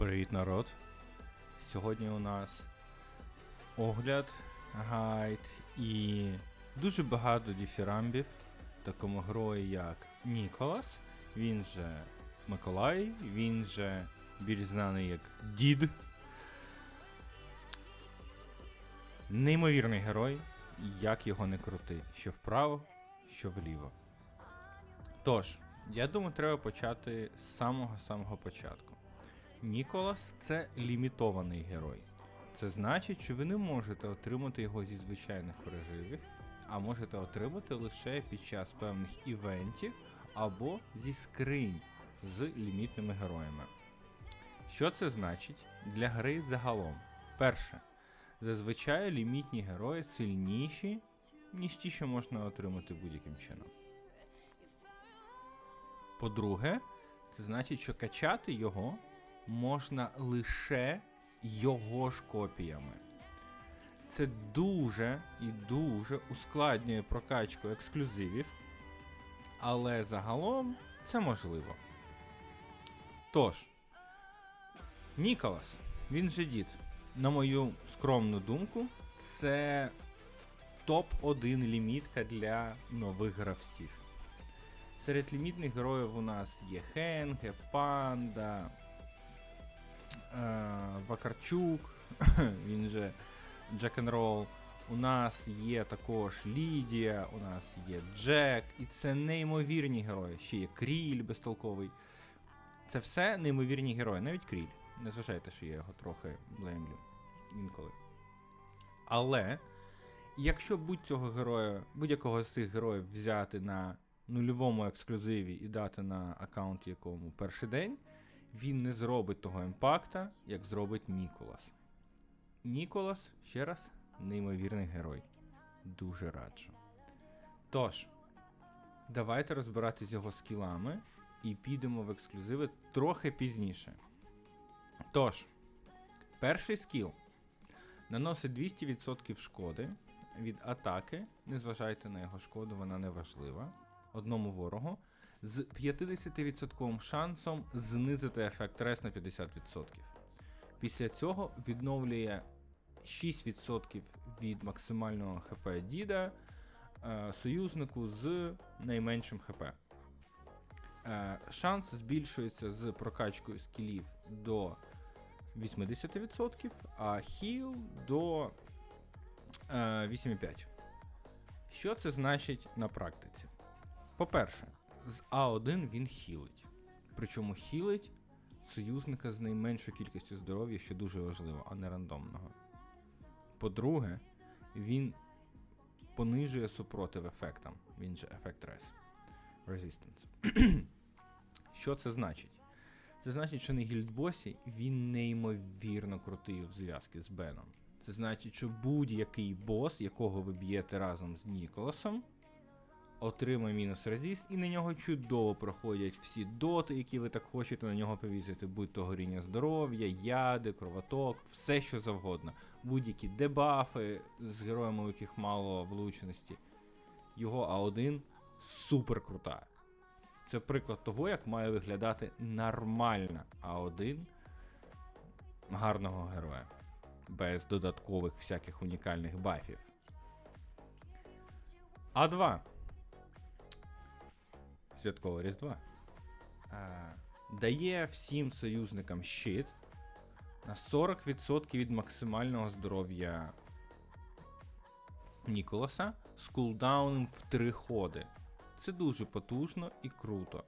Привіт, народ! Сьогодні у нас огляд, гайд і дуже багато діфірамбів, такому герою як Ніколас, він же Миколай, він же більш знаний як Дід. Неймовірний герой, як його не крути, що вправо, що вліво. Тож, я думаю, треба почати з самого-самого початку. Ніколас це лімітований герой. Це значить, що ви не можете отримати його зі звичайних переживів, а можете отримати лише під час певних івентів або зі скринь з лімітними героями. Що це значить для гри загалом? Перше, зазвичай лімітні герої сильніші, ніж ті, що можна отримати будь-яким чином. По-друге, це значить, що качати його можна лише його ж копіями. Це дуже і дуже ускладнює прокачку ексклюзивів, але загалом це можливо. Тож, Ніколас, він же дід, на мою скромну думку, це топ-1 лімітка для нових гравців. Серед лімітних героїв у нас є Хенге, Панда, Вакарчук, він же Джек-н-Ролл. У нас є також Лідія, у нас є Джек, і це неймовірні герої. Ще є Кріль безтолковий. Це все неймовірні герої, навіть Кріль. Не зважайте, що я його трохи блеймлю інколи. Але якщо будь-цього героя, будь-якого з цих героїв взяти на нульовому ексклюзиві і дати на аккаунт якому перший день, він не зробить того імпакта, як зробить Ніколас. Ніколас, ще раз, неймовірний герой. Дуже раджу. Тож, давайте розбиратись з його скілами і підемо в ексклюзиви трохи пізніше. Тож, перший скіл наносить 200% шкоди від атаки. Не зважайте на його шкоду, вона не важлива. Одному ворогу з 50% шансом знизити ефект рес на 50%. Після цього відновлює 6% від максимального ХП Діда е, союзнику з найменшим ХП. Е, шанс збільшується з прокачкою скілів до 80%, а хіл до е, 8,5%. Що це значить на практиці? По-перше, з А1 він хілить. Причому хілить союзника з найменшою кількістю здоров'я, що дуже важливо, а не рандомного. По-друге, він понижує супротив ефектам, він же ефект рес. Resistance. Що це значить? Це значить, що на гільдбосі він неймовірно крутий в зв'язки з Беном. Це значить, що будь-який бос, якого ви б'єте разом з Ніколасом, отримає мінус резіст, і на нього чудово проходять всі доти, які ви так хочете на нього повісити, будь то горіння здоров'я, яди, кровоток, все що завгодно. Будь-які дебафи з героями, у яких мало влучності. Його А1 супер крута. Це приклад того, як має виглядати нормальна А1 гарного героя. Без додаткових всяких унікальних бафів. А2. Святкове Різдва. Дає всім союзникам щит на 40% від максимального здоров'я Ніколаса з кулдауном в 3 ходи. Це дуже потужно і круто.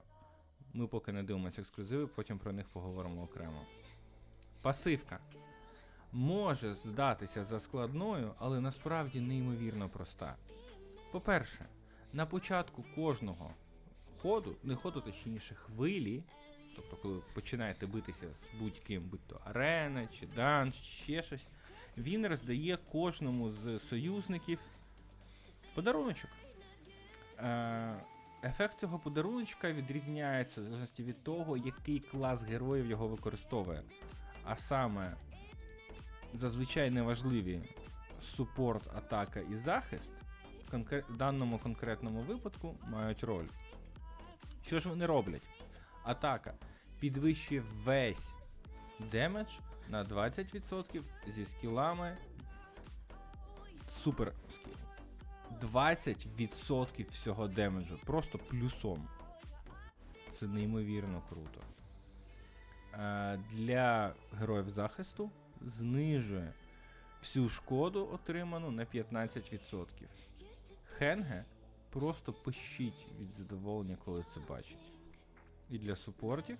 Ми поки не дивимося ексклюзиви, потім про них поговоримо окремо. Пасивка. Може здатися за складною, але насправді неймовірно проста. По-перше, на початку кожного ходу, не ходу, точніше хвилі, тобто коли ви починаєте битися з будь-ким, будь то арена, чи данж, чи ще щось, він роздає кожному з союзників подаруночок. Е, Ефект цього подаруночка відрізняється в залежності від того, який клас героїв його використовує. А саме зазвичай неважливі супорт, атака і захист в конкре- даному конкретному випадку мають роль. Що ж вони роблять? Атака підвищує весь демедж на 20% зі скілами. Супер скіл. 20% всього демеджу. Просто плюсом. Це неймовірно круто. Е, для героїв захисту знижує всю шкоду, отриману на 15%. Хенге просто пищить від задоволення, коли це бачить. І для супортів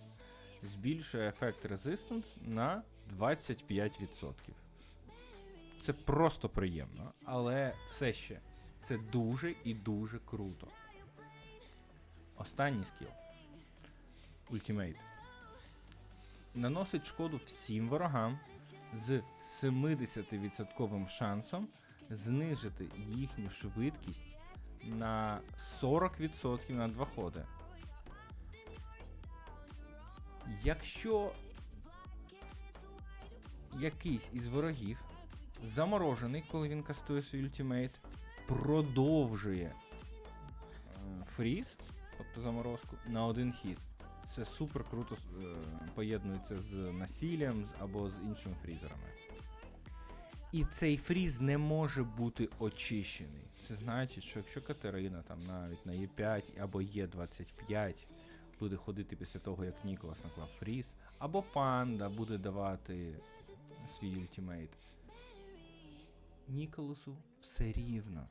збільшує ефект резистанс на 25%. Це просто приємно, але все ще це дуже і дуже круто. Останній скіл. Ультимейт. Наносить шкоду всім ворогам з 70% шансом знижити їхню швидкість на 40% на два ходи. Якщо якийсь із ворогів заморожений, коли він кастує свій ультимейт, продовжує е, фріз, тобто заморозку, на один хід. Це супер круто е, поєднується з насиллям з- або з іншими фрізерами. І цей фріз не може бути очищений. Це значить, що якщо Катерина там навіть на Е5 або Е25 буде ходити після того, як Ніколас наклав фріз, або панда буде давати свій ультимейт. Ніколасу все рівно.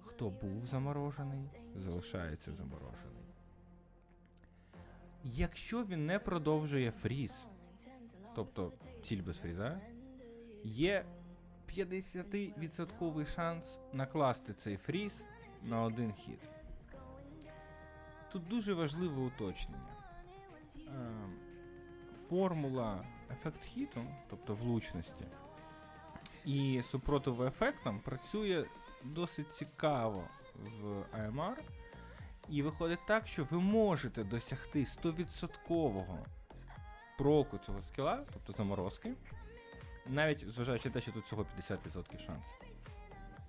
Хто був заморожений, залишається заморожений. Якщо він не продовжує фріз, тобто ціль без фріза, є 50% шанс накласти цей фріз на один хід. Тут дуже важливе уточнення. Ем, Формула ефект хіту, тобто влучності, і супротиву ефектам працює досить цікаво в AMR. І виходить так, що ви можете досягти 100% проку цього скіла, тобто заморозки, навіть зважаючи те, що тут всього 50% шанс.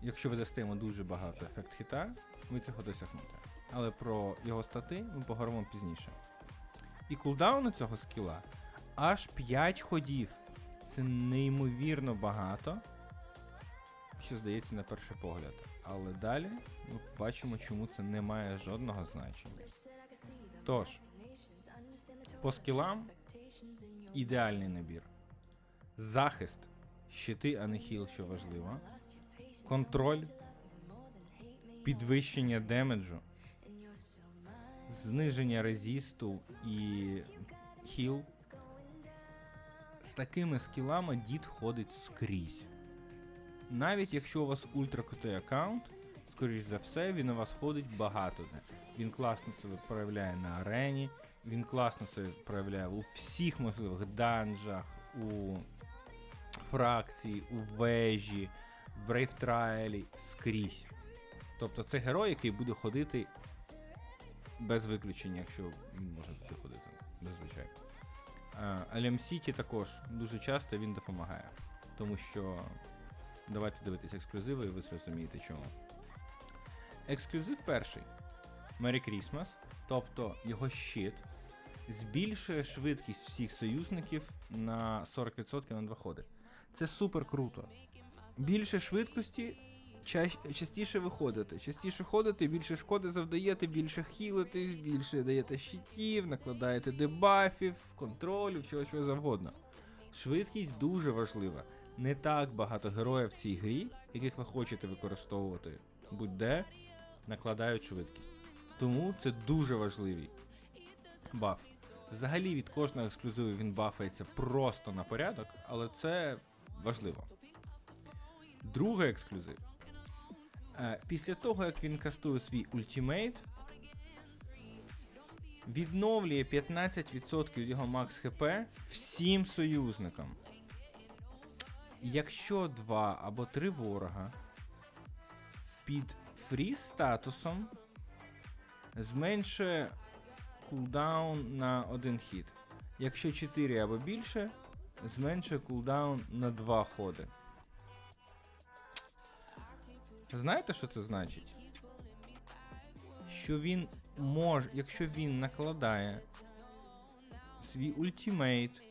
Якщо ви дасте йому дуже багато ефект хіта, ви цього досягнете. Але про його стати ми поговоримо пізніше. І кулдаун цього скіла аж 5 ходів. Це неймовірно багато, що здається на перший погляд. Але далі ми побачимо, чому це не має жодного значення. Тож, по скілам ідеальний набір. Захист, щити, а не хіл, що важливо. Контроль, підвищення демеджу, зниження резисту і хіл. З такими скілами дід ходить скрізь. Навіть якщо у вас ультракрутий аккаунт, скоріш за все, він у вас ходить багато де. Він класно себе проявляє на арені, він класно себе проявляє у всіх можливих данжах, у фракції, у вежі, в Trial, скрізь. Тобто це герой, який буде ходити без виключення, якщо він може туди ходити, зазвичай. Алем Сіті також дуже часто він допомагає. Тому що давайте дивитися ексклюзиви, і ви зрозумієте чому. Ексклюзив перший Merry Christmas, тобто його щит, збільшує швидкість всіх союзників на 40% на два ходи. Це супер круто. Більше швидкості, ча- частіше виходите. Частіше ходите, більше шкоди завдаєте, більше хілитесь, більше даєте щитів, накладаєте дебафів, контролю, чого чого завгодно. Швидкість дуже важлива. Не так багато героїв в цій грі, яких ви хочете використовувати будь-де, накладають швидкість. Тому це дуже важливий баф. Взагалі від кожного ексклюзиву він бафається просто на порядок, але це важливо. Другий ексклюзив. Е, Після того, як він кастує свій ультимейт, відновлює 15% від його макс хп всім союзникам. Якщо два або три ворога під фріз статусом зменшує кулдаун на один хід. Якщо 4 або більше, зменшує кулдаун на 2 ходи. Знаєте, що це значить? Що він може, якщо він накладає свій ультимейт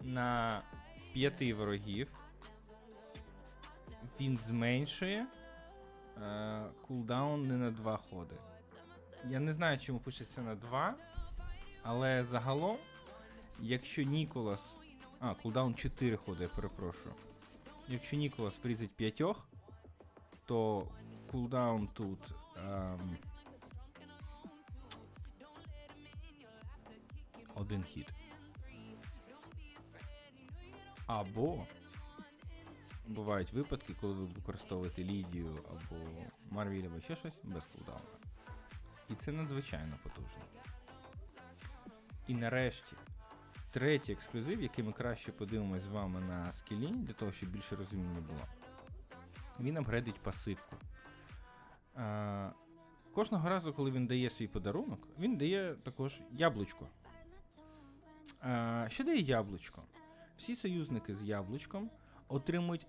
на 5 ворогів. Він зменшує е, кулдаун не на 2 ходи. Я не знаю, чому пишеться на 2, але загалом, якщо Ніколас. А, кулдаун 4 ходи, я перепрошую. Якщо Ніколас фрізить 5, то кулдаун тут. Ем, один хід. Або бувають випадки, коли ви використовуєте Лідію або Марвіль або ще щось без кулдауна. І це надзвичайно потужно. І нарешті, третій ексклюзив, який ми краще подивимось з вами на скілі, для того, щоб більше розуміння було. Він апгрейдить пасивку. А, кожного разу, коли він дає свій подарунок, він дає також яблучко. А, що дає яблучко? Всі союзники з яблучком отримують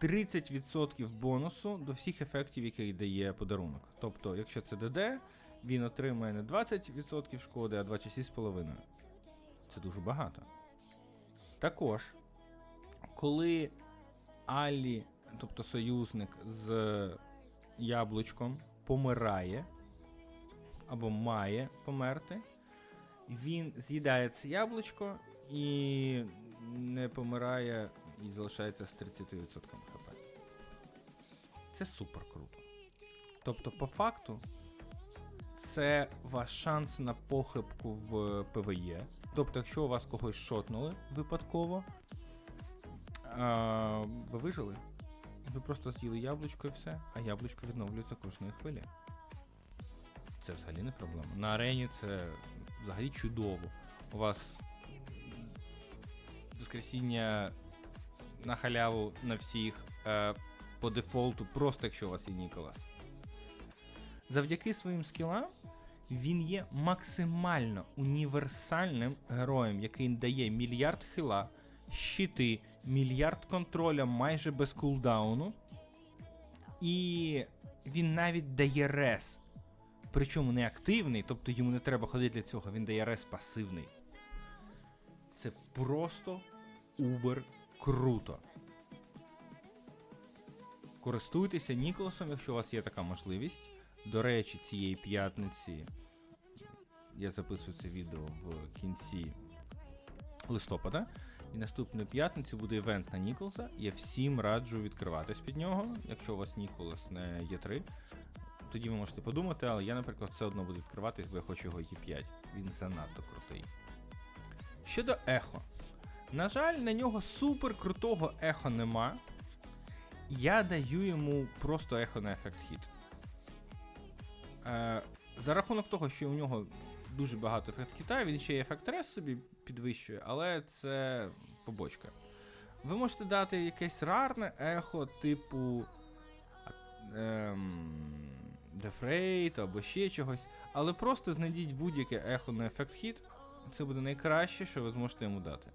30% бонусу до всіх ефектів, які дає подарунок. Тобто, якщо це ДД, він отримує не 20% шкоди, а 26,5%. Це дуже багато. Також, коли Аллі, тобто союзник з яблучком, помирає або має померти, він з'їдає це яблучко і не помирає і залишається з 30% хп. Це супер круто. Тобто, по факту, це ваш шанс на похибку в ПВЕ. Тобто, якщо у вас когось шотнули випадково, а, ви вижили. Ви просто з'їли яблучко і все, а яблучко відновлюється кожної хвилі. Це взагалі не проблема. На арені це взагалі чудово. У вас воскресіння на халяву на всіх е, по дефолту, просто якщо у вас є Ніколас. Завдяки своїм скілам він є максимально універсальним героєм, який дає мільярд хила, щити, мільярд контроля майже без кулдауну. І він навіть дає рес. Причому не активний, тобто йому не треба ходити для цього, він дає рес пасивний. Це просто убер круто. Користуйтеся Ніколасом, якщо у вас є така можливість. До речі, цієї п'ятниці я записую це відео в кінці листопада. І наступної п'ятниці буде івент на Ніколса. Я всім раджу відкриватись під нього. Якщо у вас Ніколас не є 3 тоді ви можете подумати, але я, наприклад, все одно буду відкриватись, бо я хочу його Є5. Він занадто крутий. Щодо ехо. На жаль, на нього супер крутого ехо нема. Я даю йому просто ехо на ефект хіт. Е, за рахунок того, що у нього дуже багато ефект хіта, він ще й ефект рес собі підвищує, але це побочка. Ви можете дати якесь рарне ехо, типу. Ем, Дефрейт або ще чогось, але просто знайдіть будь-яке ехо на ефект хіт. Це буде найкраще, що ви зможете йому дати.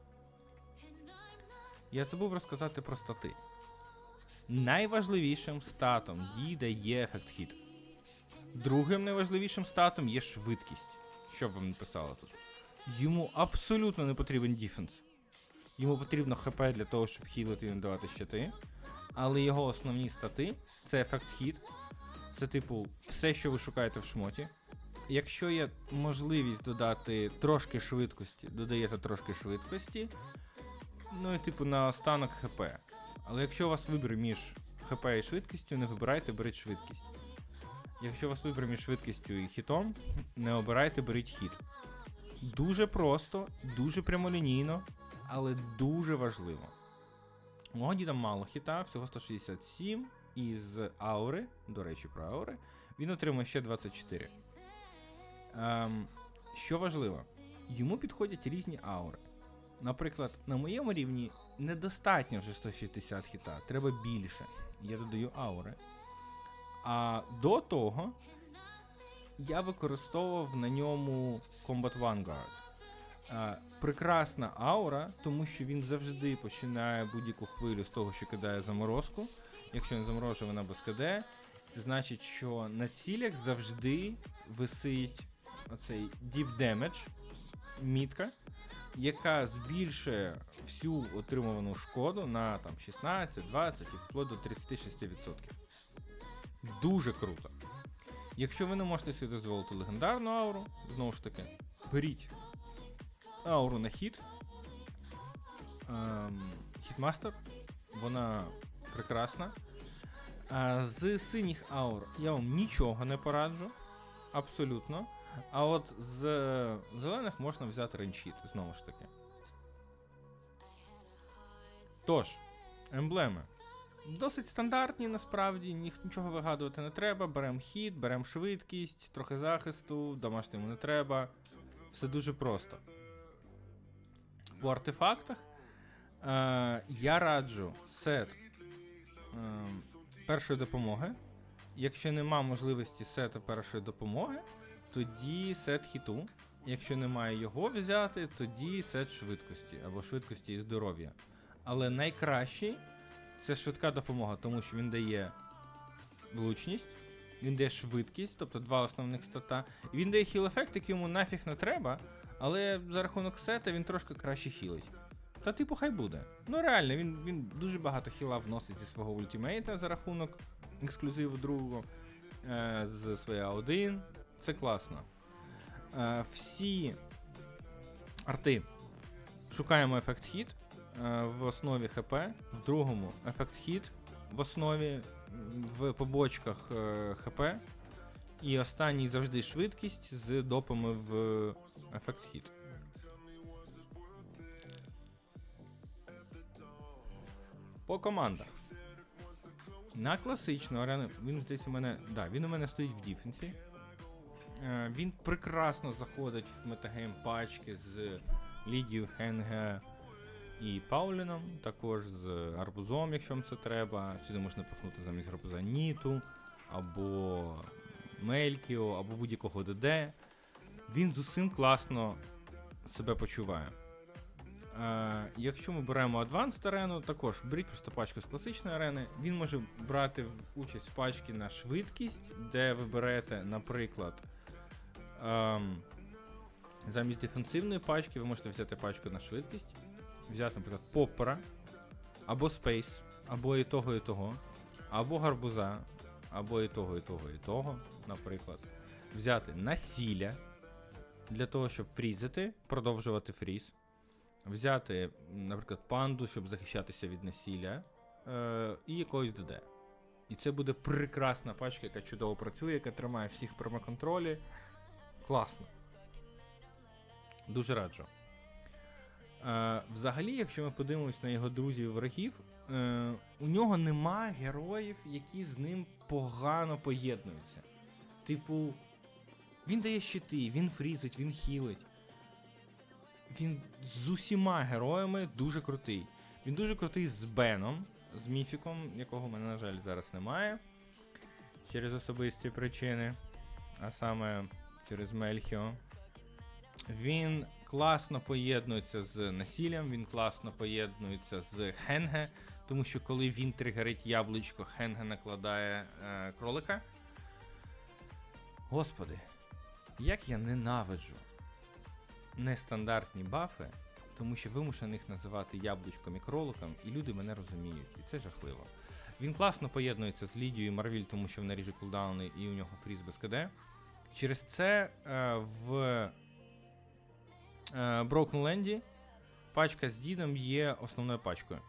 Я забув розказати про стати. Найважливішим статом діда є ефект хіт. Другим найважливішим статом є швидкість. Що б вам написало тут? Йому абсолютно не потрібен діфенс. Йому потрібно ХП для того, щоб хілити і не давати щити. Але його основні стати це ефект хіт. Це, типу, все, що ви шукаєте в шмоті. Якщо є можливість додати трошки швидкості, додаєте трошки швидкості. Ну і типу на останок ХП. Але якщо у вас вибір між ХП і швидкістю, не вибирайте, беріть швидкість. Якщо вас вибір між швидкістю і хітом, не обирайте, беріть хіт. Дуже просто, дуже прямолінійно, але дуже важливо. Мого діда мало хіта, всього 167, і з аури, до речі, про аури, він отримує ще 24. Ем, що важливо, йому підходять різні аури. Наприклад, на моєму рівні недостатньо вже 160 хіта, треба більше. Я додаю аури. А до того я використовував на ньому Combat Vanguard. Прекрасна аура, тому що він завжди починає будь-яку хвилю з того, що кидає заморозку. Якщо не заморожує, вона без КД. Це значить, що на цілях завжди висить оцей Deep Damage, мітка. яка збільшує всю отримувану шкоду на там 16, 20 і вплоть до 36%. Дуже круто. Якщо ви не можете собі дозволити легендарну ауру, знову ж таки, беріть ауру на хід. Ем, Хітмастер, вона прекрасна. А з синіх аур я вам нічого не пораджу. Абсолютно. А от з зелених можна взяти ренчіт, знову ж таки. Тож, емблеми. Досить стандартні, насправді, нічого вигадувати не треба. Беремо хід, беремо швидкість, трохи захисту, домашньому не треба. Все дуже просто. По артефактах е, я раджу сет е, першої допомоги. Якщо нема можливості сету першої допомоги, тоді сет хіту. Якщо немає його взяти, тоді сет швидкості або швидкості і здоров'я. Але найкращий це швидка допомога, тому що він дає влучність, він дає швидкість, тобто два основних стата. Він дає хіл-ефект, який йому нафіг не треба, але за рахунок сета він трошки краще хілить. Та типу хай буде. Ну реально, він, він дуже багато хіла вносить зі свого ультимейта за рахунок ексклюзиву другого е, з своєї А1. Це класно. Е, всі арти шукаємо ефект хіт в основі ХП, в другому ефект хіт в основі в побочках е, ХП. І останній завжди швидкість з допами в ефект хіт. По командах. На класичну арену, він здається, у мене. Да, він у мене стоїть в діфенсі. Е, він прекрасно заходить в метагейм пачки з Лідією Хенге і Пауліном, також з арбузом, якщо вам це треба. Сюди можна пихнути замість гарбуза Ніту, або Мелькіо, або будь-якого ДД. Він з усім класно себе почуває. Е, якщо ми беремо Advanced арену, також беріть просто пачку з класичної арени. Він може брати участь в пачці на швидкість, де ви берете, наприклад, ем, замість дефенсивної пачки ви можете взяти пачку на швидкість, взяти, наприклад, поппера, або Space, або і того, і того, або гарбуза, або і того, і того, і того, наприклад. Взяти насілля для того, щоб фрізити, продовжувати фріз взяти, наприклад, панду, щоб захищатися від насилля, е, і якогось ДД. І це буде прекрасна пачка, яка чудово працює, яка тримає всіх в промоконтролі. Класно. Дуже раджу. Е, взагалі, якщо ми подивимось на його друзів і ворогів, е, у нього нема героїв, які з ним погано поєднуються. Типу, він дає щити, він фрізить, він хілить він з усіма героями дуже крутий. Він дуже крутий з Беном, з Міфіком, якого в мене, на жаль, зараз немає. Через особисті причини, а саме через Мельхіо. Він класно поєднується з насиллям, він класно поєднується з Хенге, тому що коли він тригерить яблучко, Хенге накладає е, кролика. Господи, як я ненавиджу нестандартні бафи, тому що вимушений їх називати яблучком і кроликом, і люди мене розуміють, і це жахливо. Він класно поєднується з Лідією Марвіль, тому що вона ріже кулдауни і у нього фріз без КД. Через це е, в Broken Land пачка з дідом є основною пачкою.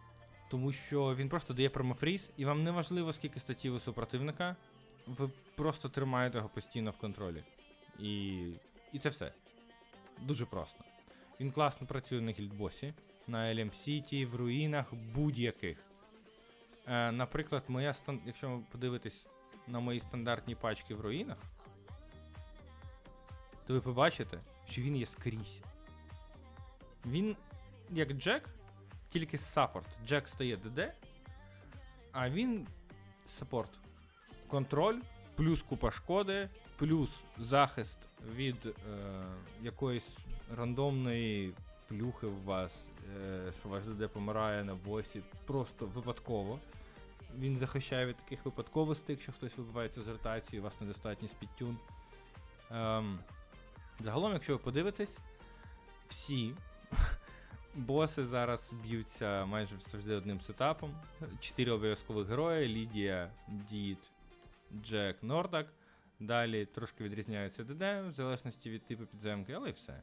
Тому що він просто дає промофріз, і вам не важливо, скільки статів у супротивника, ви просто тримаєте його постійно в контролі. І, і це все. Дуже просто. Він класно працює на гільдбосі, на LM City, в руїнах будь-яких. Е, наприклад, моя стан... якщо ви подивитесь на мої стандартні пачки в руїнах, то ви побачите, що він є скрізь. Він як Джек, тільки саппорт. Джек стає ДД, а він саппорт. Контроль, плюс купа шкоди, плюс захист від е, якоїсь рандомної плюхи в вас, е, що ваш ДД помирає на босі, просто випадково. Він захищає від таких випадковостей, якщо хтось вибивається з ротації, у вас недостатній спідтюн. Ем, загалом, якщо ви подивитесь, всі боси зараз б'ються майже завжди одним сетапом. Чотири обов'язкових герої: Лідія, Дід, Джек, Нордак. Далі трошки відрізняються ДД, в залежності від типу підземки, але й все.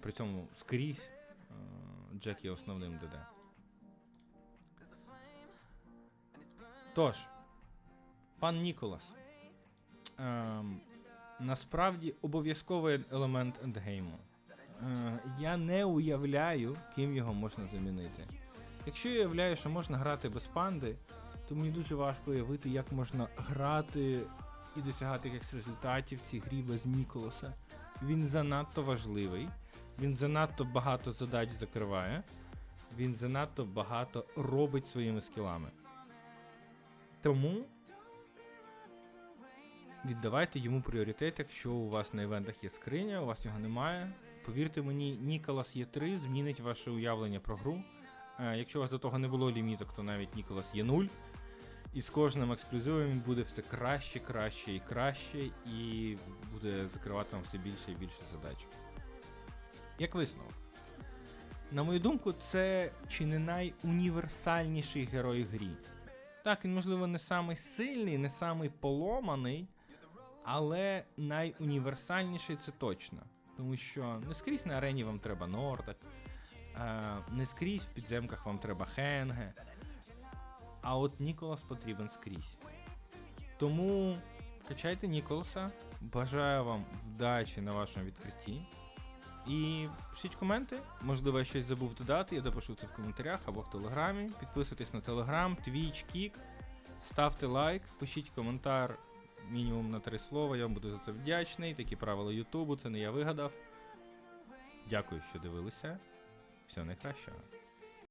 При цьому скрізь е, Джек є основним ДД. Тож, пан Ніколас. Ем, насправді обов'язковий елемент ендгейму. Е, я не уявляю, ким його можна замінити. Якщо я уявляю, що можна грати без панди, то мені дуже важко уявити, як можна грати і досягати якихось результатів в цій грі без Ніколаса. Він занадто важливий, він занадто багато задач закриває, він занадто багато робить своїми скілами. Тому віддавайте йому пріоритет, якщо у вас на івентах є скриня, у вас його немає. Повірте мені, Ніколас є 3 змінить ваше уявлення про гру. Е, якщо у вас до того не було ліміток, то навіть Ніколас є 0. І з кожним ексклюзивом буде все краще, краще і краще, і буде закривати вам все більше і більше задач. Як висновок, на мою думку, це чи не найуніверсальніший герой грі. Так, він, можливо, не самий сильний, не самий поломаний, але найуніверсальніший це точно. Тому що не скрізь на арені вам треба Нордак, е, не скрізь в підземках вам треба Хенге. А от Ніколас потрібен скрізь. Тому качайте Ніколаса. Бажаю вам вдачі на вашому відкритті. І пишіть коменти. Можливо, я щось забув додати, я допишу це в коментарях або в телеграмі. Підписуйтесь на телеграм, Twitch, Kik. Ставте лайк, пишіть коментар мінімум на три слова. Я вам буду за це вдячний. Такі правила Ютубу, це не я вигадав. Дякую, що дивилися. Всього найкращого.